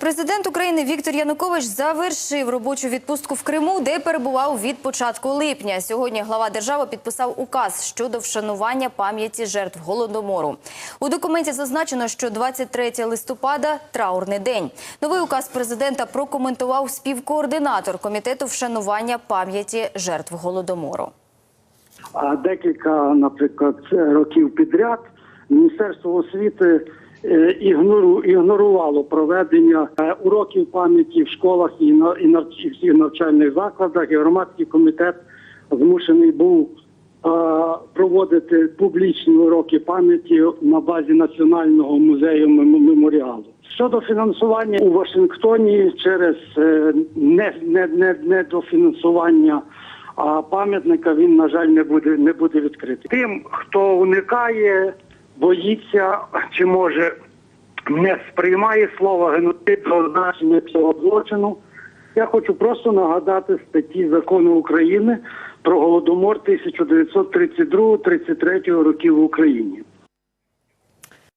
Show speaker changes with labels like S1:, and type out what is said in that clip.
S1: Президент України Віктор Янукович завершив робочу відпустку в Криму, де перебував від початку липня. Сьогодні глава держави підписав указ щодо вшанування пам'яті жертв голодомору. У документі зазначено, що 23 листопада траурний день. Новий указ президента прокоментував співкоординатор комітету вшанування пам'яті жертв голодомору.
S2: А декілька, наприклад, років підряд Міністерство освіти ігнорувало проведення е, уроків пам'яті в школах і на і всіх навчальних закладах. І громадський комітет змушений був е, проводити публічні уроки пам'яті на базі Національного музею мем- меморіалу. Щодо фінансування у Вашингтоні через е, не, не, не, недофінансування а пам'ятника він, на жаль, не буде не буде відкритий. Тим, хто уникає, боїться чи може не сприймає слово геноцид за означення цього злочину. Я хочу просто нагадати статті закону України про голодомор 1932-33 років в Україні.